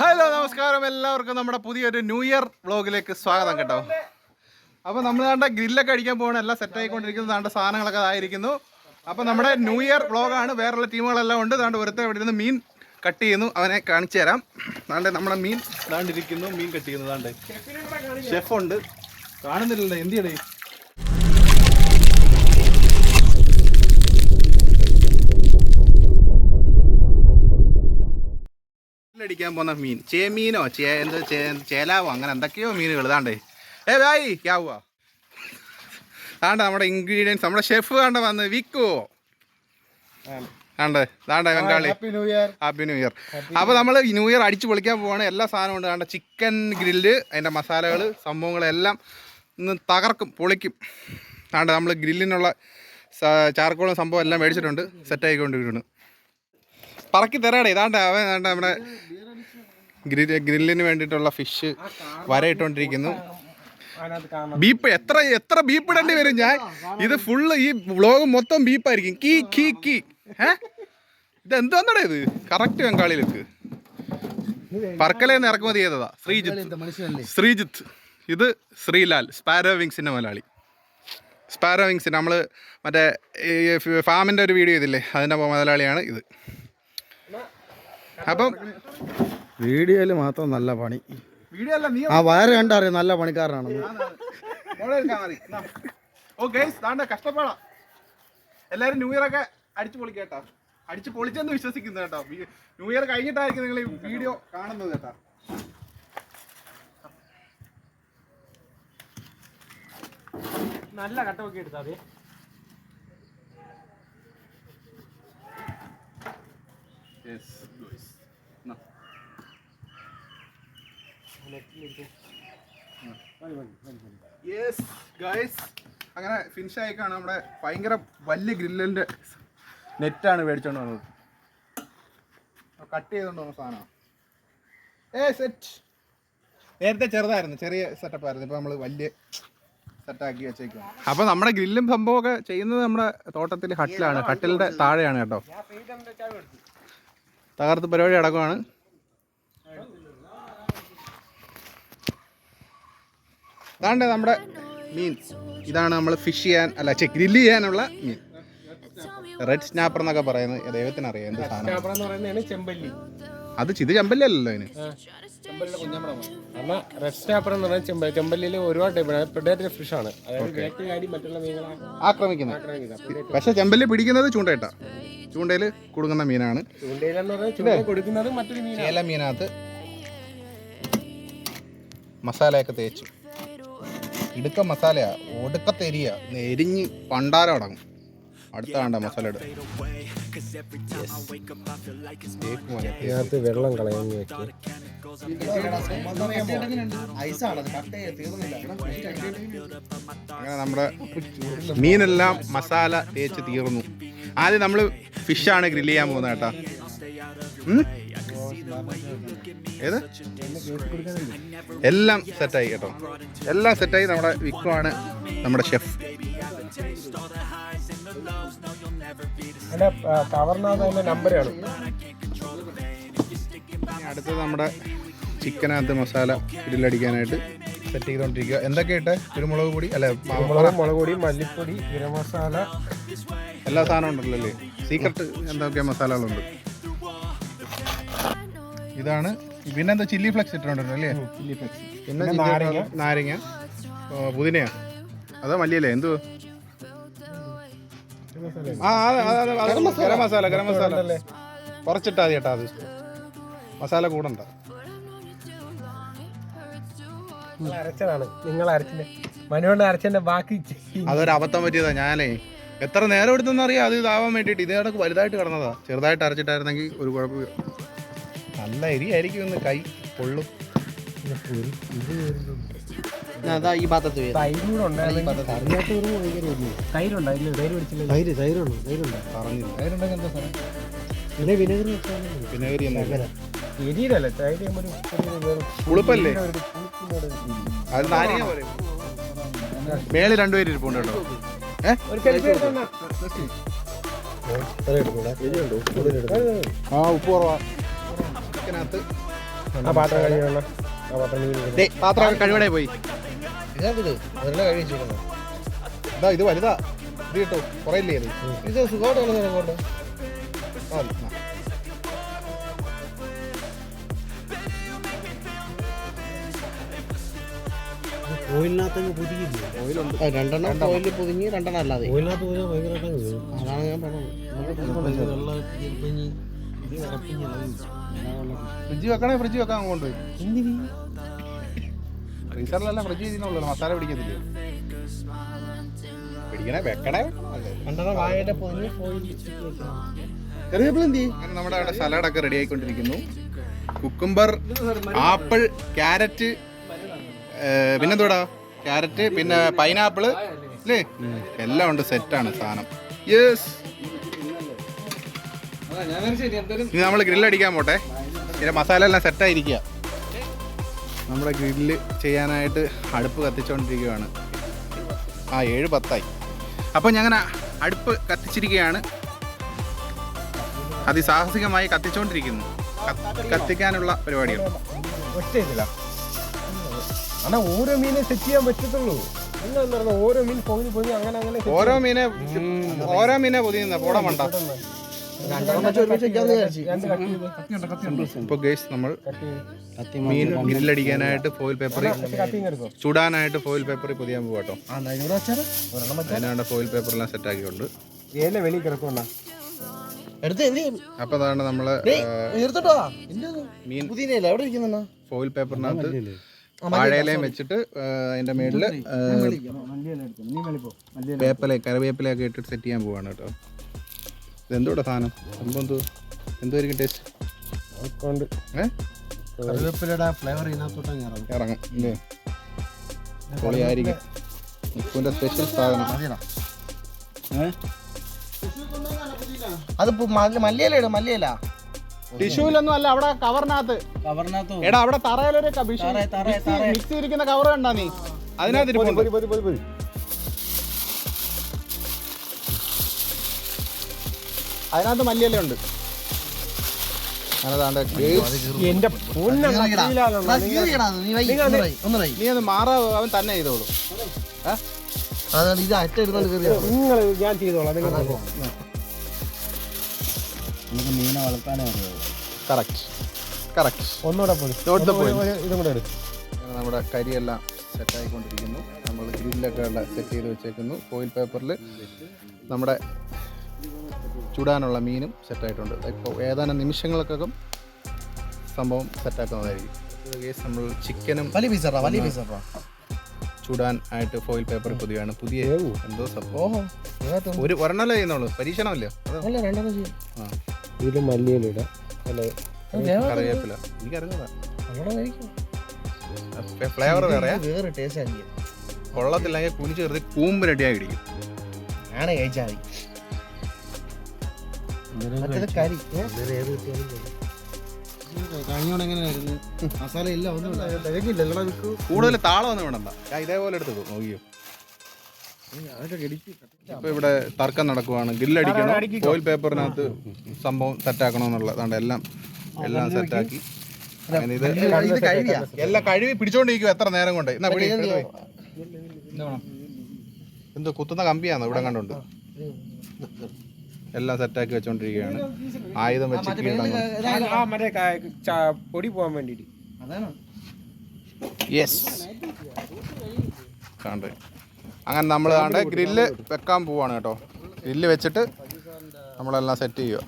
Hello നമസ്കാരം. എല്ലാവർക്കും നമ്മുടെ പുതിയൊരു ന്യൂ ഇയർ വ്ളോഗിലേക്ക് സ്വാഗതം കേട്ടോ. അപ്പോൾ നമ്മൾ കണ്ട ഗ്രില്ലൊക്കെ അടിക്കാൻ പോകണം എല്ലാം സെറ്റ് ആയിക്കൊണ്ടിരിക്കുന്നു. വേണ്ട സാധനങ്ങളൊക്കെ ആയിരിക്കുന്നു അപ്പോൾ നമ്മുടെ ന്യൂ ഇയർ വ്ളോഗാണ്. വേറെയുള്ള ടീമുകളെല്ലാം ഉണ്ട്. അതുകൊണ്ട് ഒരുത്തെ ഇവിടെ ഇരുന്ന് മീൻ കട്ട് ചെയ്യുന്നു. അവനെ കാണിച്ചു തരാം. അതാണ്ട് നമ്മുടെ മീൻ ഇതാണ്ടിരിക്കുന്നു മീൻ കട്ട് ചെയ്യുന്നു അതാണ്ട് ഷെഫുണ്ട് കാണുന്നില്ലല്ലോ. എന്തിയടേ അടിക്കാൻ പോകുന്ന മീൻ. ചേമീനോ ചേ എന്തോ ചേ- ചേലാവോ? അങ്ങനെ എന്തൊക്കെയോ മീനുകൾ. ഇതാണ്ടേ. ഏ ബായി ക്യാവുക താണ്ട നമ്മുടെ ഇൻഗ്രീഡിയൻസ് നമ്മുടെ ഷെഫ് കണ്ട വന്ന് വിൽക്കുവോ? ആണ്ടേ താണ്ടെ Bengali happy new year happy new year അപ്പോൾ നമ്മൾ ന്യൂ ഇയർ അടിച്ച് പൊളിക്കാൻ പോവാണ്. എല്ലാ സാധനവും ഉണ്ട്. കണ്ട ചിക്കൻ ഗ്രില്ല് അതിന്റെ മസാലകൾ സംഭവങ്ങളെല്ലാം ഇന്ന് തകർക്കും പൊളിക്കും. താണ്ട നമ്മൾ ഗ്രില്ലിനുള്ള ചാർക്കോളും സംഭവം എല്ലാം മേടിച്ചിട്ടുണ്ട്. സെറ്റ് ആയിക്കൊണ്ടിരിക്കുന്നു. പറക്കി തരാടേ. ഇതാണ്ട് അവൻ താണ്ട നമ്മുടെ ഗ്രില്ല് ഗ്രില്ലിന് വേണ്ടിയിട്ടുള്ള ഫിഷ് വരയിട്ടോണ്ടിരിക്കുന്നു. ബീപ്പ് എത്ര എത്ര ബീപ്പ് ഇടേണ്ടി വരും ഞാൻ? ഇത് ഫുള്ള് ഈ വ്ളോഗ് മൊത്തം ബീപ്പായിരിക്കും. Key key key. ഏ ഇത് എന്താന്നടേ ഇത്? കറക്റ്റ് ബംഗാളിയിലേക്ക്. പറക്കലേന്ന് ഇറക്കുമതി ചെയ്തതാ. ശ്രീജിത്ത്. ശ്രീജിത്ത്. ഇത് ശ്രീലാൽ സ്പാരോ വിങ്സിന്റെ മലയാളി സ്പാരോ വിങ്സ് നമ്മൾ മറ്റേ ഈ ഫാമിന്റെ ഒരു വീഡിയോ ഇതില്ലേ? അതിന്റെ മലയാളിയാണ് ഇത്. അപ്പം വീഡിയോയിൽ മാത്രം നല്ല പണി. വീഡിയോ അല്ല നീ ആ വയറ് കണ്ടറിയാം നല്ല പണിക്കാരനാണ് കഷ്ടപ്പാടാ. എല്ലാരും ന്യൂ ഇയർ ഒക്കെ അടിച്ചു പൊളിക്കേട്ടാ അടിച്ചു പൊളിച്ചെന്ന് വിശ്വസിക്കുന്നു കേട്ടോ. ന്യൂ ഇയർ കഴിഞ്ഞിട്ടായിരിക്കും നിങ്ങൾ ഈ വീഡിയോ കാണുന്നത് കേട്ടാ. നല്ല കട്ടമൊക്കെ എടുത്താൽ മതി. യെസ് ഗൈസ് അങ്ങനെ ഫിനിഷ് ആയിക്കാണ് നമ്മുടെ ഭയങ്കര വലിയ ഗ്രില്ലിന്റെ നെറ്റാണ് മേടിച്ചോണ്ട് വന്നത്. കട്ട് ചെയ്തോണ്ട് വന്ന സാധനമാണ് ഏ സെറ്റ് നേരത്തെ ചെറുതായിരുന്നു ചെറിയ സെറ്റപ്പ് ആയിരുന്നു. ഇപ്പൊ നമ്മൾ വലിയ സെറ്റാക്കി വെച്ചേക്കും അപ്പൊ നമ്മുടെ ഗ്രില്ലും സംഭവം ഒക്കെ ചെയ്യുന്നത് നമ്മുടെ തോട്ടത്തിൽ ഹട്ടിലാണ് ഹട്ടിലിന്റെ താഴെയാണ് കേട്ടോ. തകർത്ത് പരിപാടി അടക്കമാണ് അതാണ്ട് നമ്മുടെ മീൻ. ഇതാണ് നമ്മൾ ഫിഷ് ചെയ്യാൻ അല്ല ചെ ഗ്രില്ല് ചെയ്യാനുള്ള മീൻ. റെഡ് സ്നാപ്പർ എന്നൊക്കെ പറയുന്നത് ദൈവത്തിന് അറിയാം എന്ത് സാധനം. അത് പറയുന്നതാണ് ചെമ്പല്ലി. ചിത് അതിന്. റെഡ് സ്നാപ്പർ എന്ന് പറയുന്നത് ചെമ്പല്ലി ചെമ്പല്ലിയിൽ ഒരുപാട് ടൈപ്പ് പ്രിഡേറ്ററി ഫിഷ് ആണ്. ആക്രമിക്കുന്നത്. പക്ഷെ ചെമ്പല്ലി പിടിക്കുന്നത് ചൂണ്ടയിട്ടാ. ചൂണ്ടയിൽ കൊടുക്കുന്ന മീനാണ്. കൊടുക്കുന്നത് മറ്റൊരു മീനാണ്. മസാലയൊക്കെ തേച്ചു. ഇടുക്ക മസാലയാ. ഒടുക്കത്തെ എരിയ എരിഞ്ഞ് പണ്ടാരം അടങ്ങും. അടുത്ത വേണ്ട മസാല ഇടുക. ഇതിനകത്ത് വെള്ളം കളയാൻ അങ്ങനെ നമ്മുടെ മീനെല്ലാം മസാല തേച്ച് തീർന്നു. ആദ്യം നമ്മൾ ഫിഷാണ് ഗ്രില്ല് ചെയ്യാൻ പോകുന്നത് കേട്ടാ? ഏത്? എല്ലാം സെറ്റായി കേട്ടോ. എല്ലാം സെറ്റായി നമ്മുടെ വിക്കുവാണ് നമ്മുടെ ഷെഫ് അടുത്തത് നമ്മുടെ ചിക്കനകത്ത് മസാല ഇതിലടിക്കാനായിട്ട് സെറ്റ് ചെയ്തുകൊണ്ടിരിക്കുക. എന്തൊക്കെ ഇട്ട്? കുരുമുളക് പൊടി അല്ല മുളക് പൊടി മല്ലിപ്പൊടി ഗരം മസാല. എല്ലാ സാധനവും ഉണ്ടല്ലോ അല്ലേ? സീക്രട്ട് എന്തൊക്കെ മസാലകളുണ്ട്. ഇതാണ്. പിന്നെ എന്താ ചില്ലി ഫ്ലെക്സ് ഇട്ടിട്ടുണ്ടല്ലോ അല്ലേ? ചില്ലി ഫ്ലെക്സ് പിന്നെ നാരങ്ങ. നാരങ്ങ. പുതിനയാ? അതോ മല്ലിയല്ലേ? എന്തു? ആ ഗരം മസാല. ഗരം മസാല. കുറച്ചിട്ടാ മതി ചേട്ടാ അത്. മസാല കൂടണ്ട. അരച്ചതാണ്. നിങ്ങൾ അരച്ചിന്റെ മനുകൊണ്ട് അരച്ചതിന്റെ ബാക്കി ചെയ്യും. അതൊരു അബദ്ധം പറ്റിയതാ ഞാനേ. എത്ര നേരം എടുത്തെന്ന് അറിയാം അത് ഇതാവാൻ വേണ്ടിയിട്ട്. ഇതേടക്ക് വലുതായിട്ട് കിടന്നതാ. ചെറുതായിട്ട് അരച്ചിട്ടായിരുന്നെങ്കിൽ ഒരു കുഴപ്പമില്ല. നല്ല എരിയായിരിക്കും ഇന്ന് കൈ പൊള്ളും. അതാ ഈ ഭാഗത്ത്. അത് നാരങ്ങ പോലെ. മേളിൽ രണ്ടുപേര് ഇരിപ്പുണ്ട് കേട്ടോ ആ ഉപ്പ് കുറവാ. ചിക്കനകത്ത് ആ പാത്രം കഴിയണം ആ പാത്രം മീൻ പാത്രം കഴിവടെ പോയി. ഇതിനകത്തിത് അതെല്ലാം കഴി വെച്ചേക്കുന്നു ഇതാ ഇത് വലുതാ. ഇത് കിട്ടോ കുറയില്ലേ ഇത്? ഇത് സുഖമായിട്ട് കളഞ്ഞു കൊണ്ട് ആ. ഓയിലിനകത്തങ്ങ് പൊതിയില്ലേ ഓയിലുണ്ട് രണ്ടെണ്ണം ഓയിലിൽ പൊതിഞ്ഞ് രണ്ടെണ്ണം അല്ലാതെ. ഓയിലിനകത്ത് പോയാൽ ഭയങ്കരമായിട്ട് അതാണ് ഞാൻ പറഞ്ഞത്. ഫ്രിഡ്ജ് വെക്കണേ ഫ്രിഡ്ജ് വെക്കാൻ കൊണ്ടുപോയി. ഫ്രീസറിലെല്ലാം ഫ്രിഡ്ജ് ചെയ്യുന്നുള്ളൂ മസാല പിടിക്കത്തില്ലേ? പിടിക്കണേ വെക്കണേ. നമ്മുടെ അവിടെ സലാഡൊക്കെ റെഡി ആയിക്കൊണ്ടിരിക്കുന്നു. കുക്കുംബർ ആപ്പിൾ ക്യാരറ്റ് പിന്നെന്തോടാ ക്യാരറ്റ് പിന്നെ പൈനാപ്പിൾ അല്ലേ എല്ലാം ഉണ്ട് സെറ്റാണ് സാധനം. യെസ് ഇനി നമ്മൾ ഗ്രില്ലടിക്കാൻ പോട്ടെ. ഇതിന്റെ മസാല എല്ലാം സെറ്റായിരിക്കുക നമ്മുടെ ഗ്രില്ല് ചെയ്യാനായിട്ട് അടുപ്പ് കത്തിച്ചുകൊണ്ടിരിക്കുകയാണ് ആ ഏഴ് പത്തായി. അപ്പോൾ ഞങ്ങനെ അടുപ്പ് കത്തിച്ചിരിക്കുകയാണ്. അതിസാഹസികമായി കത്തിച്ചുകൊണ്ടിരിക്കുന്നു കത്ത് കത്തിക്കാനുള്ള പരിപാടിയാണ് സെറ്റ് ചെയ്യാൻ പറ്റത്തുള്ളൂ. നിങ്ങൾ എന്താ ഓരോ മീൻ പൊങ്ങി പൊങ്ങി അങ്ങനെ അങ്ങനെ ഓരോ മീനെ ഓരോ മീനെ പൊതിയുന്ന പോട മണ്ട രണ്ട് കട്ട് ചെയ്ത് ഇപ്പോൾ ഗേസ് നമ്മൾ മീൻ ഗ്രില്ലടിക്കാനായിട്ട് ഫോയിൽ പേപ്പറിൽ എടുക്കോ ചൂടാനായിട്ട് ഫോയിൽ പേപ്പറിൽ പൊതിയാൻ പോകട്ടോ അതിനാണ്ട് ഫോയിൽ പേപ്പറെല്ലാം സെറ്റാക്കിയുണ്ട് ഏല വെളി കിടക്കണ്ട അപ്പോൾ അതാണ് നമ്മൾ മീൻ ഫോയിൽ പേപ്പറിനകത്ത് വാഴയിലയും വെച്ചിട്ട് അതിന്റെ മേളിൽ വേപ്പില കറിവേപ്പിലയൊക്കെ ഇട്ടിട്ട് സെറ്റ് ചെയ്യാൻ പോവാണ് കേട്ടോ ഇതെന്തോടെ സാധനം? സംഭവം എന്തോ? എന്തായിരിക്കും ടേസ്റ്റ് കറിവേപ്പിലയുടെ ഫ്ലേവർ ഇതിനകത്തോട്ട് ഇറങ്ങും. ഇറങ്ങും ഇല്ലേ പൊളിയായിരിക്കും. ഉപ്പിന്റെ സ്പെഷ്യൽ സാധനം. അത് മല്ലിയല ഇടും മല്ലിയല. ടിഷ്യൂലൊന്നും അല്ല അവിടെ കവറിനകത്ത്. കവറിനകത്ത് എടാ അവിടെ തറയിലൊരു. മിക്സി ഇരിക്കുന്ന കവർ കണ്ടാ നീ? അതിനകത്ത് അതിനകത്ത് മല്ലിയല്ല ഉണ്ട്. എന്റെ. നീ അത് മാറാ അവൻ തന്നെ ചെയ്തോളൂ. ഇത് അറ്റ നിങ്ങൾ ഞാൻ ചെയ്തോളാം നിങ്ങൾ. നമുക്ക് മീനെ വളർത്താനേ അറിയാവൂ കറക്റ്റ് കറക്റ്റ് ഒന്നുകൂടെ ഇതും കൂടെ എടുക്കും. അങ്ങനെ നമ്മുടെ കരിയെല്ലാം സെറ്റ് ആയിക്കൊണ്ടിരിക്കുന്നു. നമ്മൾ ഗ്രില്ലൊക്കെ സെറ്റ് ചെയ്ത് വെച്ചേക്കുന്നു. കോയിൽ പേപ്പറിൽ നമ്മുടെ ചുടാനുള്ള മീനും സെറ്റായിട്ടുണ്ട്. ഇപ്പോൾ ഏതാനും നിമിഷങ്ങൾക്കകം സംഭവം സെറ്റാക്കുന്നതായിരിക്കും. നമ്മൾ ചിക്കനും വലിയ പീസറ വലിയ പീസറ ചുടാൻ ആയിട്ട് ഫോയിൽ പേപ്പർ പുതിയാണ് പുതിയ എന്തോ സംഭവം. ഓഹോ ഒരു ഒരെണ്ണല്ലേ ചെയ്യുന്നുള്ളൂ. പരീക്ഷണമല്ലേ? ഇതിൽ മല്ലിയിലിടാം അല്ലെ? കറിവേപ്പില എനിക്കറിഞ്ഞതാ അവിടെ ഫ്ലേവർ വേറെ കൊള്ളത്തില്ലെങ്കിൽ കുനിച്ച് കയറി കൂമ്പ് റെഡിയായി ഇടിക്കും ആണ് കഴിച്ചാൽ മതി. മറ്റേത് കരി കഴിഞ്ഞോണ്ട് എങ്ങനെയായിരുന്നു മസാല ഇല്ല ഒന്നും കൂടുതൽ താളമൊന്നും വേണ്ട. ഞാൻ ഇതേപോലെ എടുത്തു നോക്കിയോ? ഇപ്പൊ ഇവിടെ തർക്കം നടക്കുവാണ്. ഗ്രില്ലടിക്കണം ഓയിൽ പേപ്പറിനകത്ത് സംഭവം സെറ്റാക്കണോ എന്നുള്ളതാണ് എല്ലാം എല്ലാം സെറ്റാക്കി എല്ലാം കഴുകി പിടിച്ചോണ്ടിരിക്കും എത്ര നേരം കൊണ്ട്. എന്നാ പിടി. എന്തോ കുത്തുന്ന കമ്പിയാണോ ഇവിടെ കണ്ടുണ്ട്. എല്ലാം സെറ്റാക്കി വെച്ചോണ്ടിരിക്കുകയാണ്. ആയുധം വെച്ച് പൊടി പോവാൻ വേണ്ടിട്ട്. അതാണ്. യെസ് കണ്ട്. അങ്ങനെ നമ്മൾ കണ്ട് ഗ്രില്ല് വെക്കാൻ പോവാണ് കേട്ടോ. ഗ്രില്ല് വെച്ചിട്ട് നമ്മളെല്ലാം സെറ്റ് ചെയ്യുക.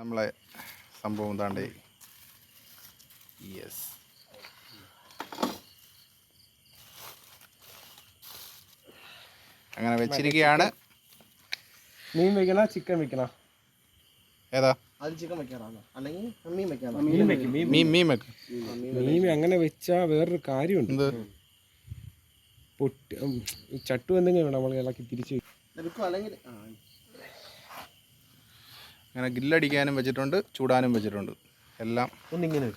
നമ്മളെ സംഭവം താണ്ടേ. യെസ് അങ്ങനെ വെച്ചിരിക്കുകയാണ്. മീൻ വെക്കണ ചിക്കൻ വെക്കണ? ഏതാ? അത് ചിക്കൻ വെക്കാറാണ്? അല്ലെങ്കിൽ മീൻ വെക്കാറാ മീൻ വെക്കും മീൻ മീൻ വെക്ക്. മീൻ അങ്ങനെ വെച്ചാ വേറൊരു കാര്യമുണ്ട്. പൊട്ടി ചട്ടു എന്തെങ്കിലും നമ്മൾ ഇളക്കി തിരിച്ച് അല്ലെങ്കിൽ അങ്ങനെ ഗ്രില്ലടിക്കാനും വെച്ചിട്ടുണ്ട് ചൂടാനും വെച്ചിട്ടുണ്ട്. എല്ലാം ഒന്നിങ്ങനെ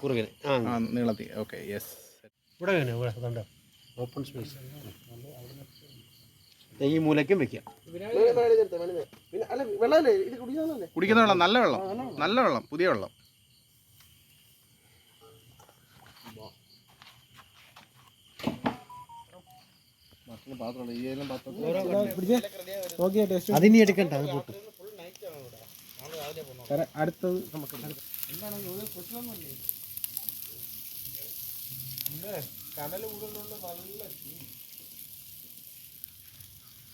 കുറുകനെ. ആ. ആ, നീളത്തി. ഓക്കെ യെസ് ഇവിടെ ഇവിടെ കണ്ടോ? ഓപ്പൺ സ്പേസ് ഈ മൂലയ്ക്കും വെക്കാം. കുടിക്കുന്ന വെള്ളം. നല്ല വെള്ളം. നല്ല വെള്ളം പുതിയ വെള്ളം. അതിനി എടുക്കണ്ട അത് കൂട്ടും അടുത്തത് നമുക്ക്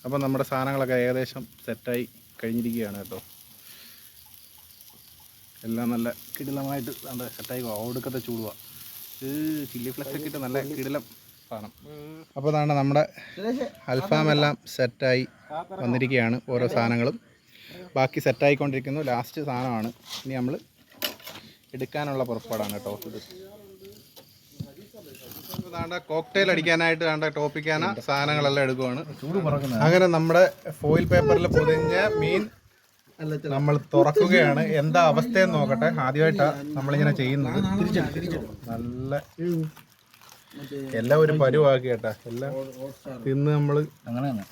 അപ്പം നമ്മുടെ സാധനങ്ങളൊക്കെ ഏകദേശം സെറ്റായി കഴിഞ്ഞിരിക്കുകയാണ് കേട്ടോ. എല്ലാം നല്ല കിടിലമായിട്ട് നല്ല സെറ്റായി ഓടുക്കത്തെ ചൂടുക ചില്ലി ഫ്ലക്സ് ഒക്കെ ഇട്ട് നല്ല കിടിലം സാധനം. അപ്പോൾ അതാണ് നമ്മുടെ അൽഫാം എല്ലാം സെറ്റായി വന്നിരിക്കുകയാണ് ഓരോ സാധനങ്ങളും. ബാക്കി സെറ്റായിക്കൊണ്ടിരിക്കുന്നു. ലാസ്റ്റ് സാധനമാണ്. ഇനി നമ്മൾ എടുക്കാനുള്ള പുറപ്പാടാണ് കേട്ടോ. ഇത് താണ്ട കോക്ടെയിൽ അടിക്കാനായിട്ട് താണ്ട ടോപ്പിക്കാന സാധനങ്ങളെല്ലാം എടുക്കുവാണ്. അങ്ങനെ നമ്മുടെ ഫോയിൽ പേപ്പറിൽ പൊതിഞ്ഞ മീൻ നമ്മൾ തുറക്കുകയാണ്. എന്താ അവസ്ഥയെന്ന് നോക്കട്ടെ. ആദ്യമായിട്ടാണ് നമ്മളിങ്ങനെ ചെയ്യുന്നത്. നല്ല എല്ലാം ഒരു പരുവാക്കി കേട്ടാ എല്ലാം തിന്ന് നമ്മൾ അങ്ങനെയാണ്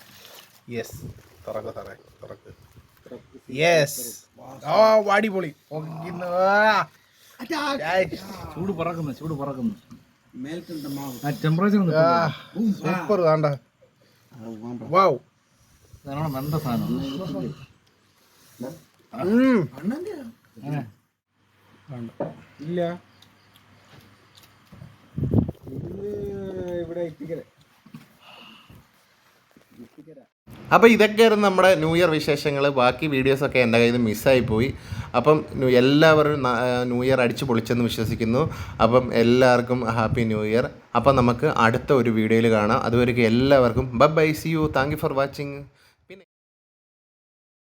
യെസ് തുറക്ക് സാറേ തുറക്ക്. യെസ് ഓ വാടി പൊളി. ചൂട് പറക്കുന്നു ചൂട് പറക്കുന്നു. ടെമ്പറേച്ചർ ആ, സൂപ്പർ താണ്ട വാവ് ഇതാണ് നല്ല സാധനം? ഉം. ഇല്ല. ഇത് ഇവിടെ എത്തിക്കൽ. അപ്പോൾ ഇതൊക്കെയായിരുന്നു നമ്മുടെ ന്യൂ ഇയർ വിശേഷങ്ങൾ ബാക്കി വീഡിയോസൊക്കെ എന്റെ കയ്യിൽ നിന്ന് മിസ്സായി പോയി. അപ്പം എല്ലാവരും ന്യൂ ഇയർ അടിച്ചു പൊളിച്ചെന്ന് വിശ്വസിക്കുന്നു. അപ്പം എല്ലാവർക്കും ഹാപ്പി ന്യൂ ഇയർ. അപ്പം നമുക്ക് അടുത്ത ഒരു വീഡിയോയിൽ കാണാം. അതുവരെയ്ക്ക് എല്ലാവർക്കും bye bye see you. Thank you for watching.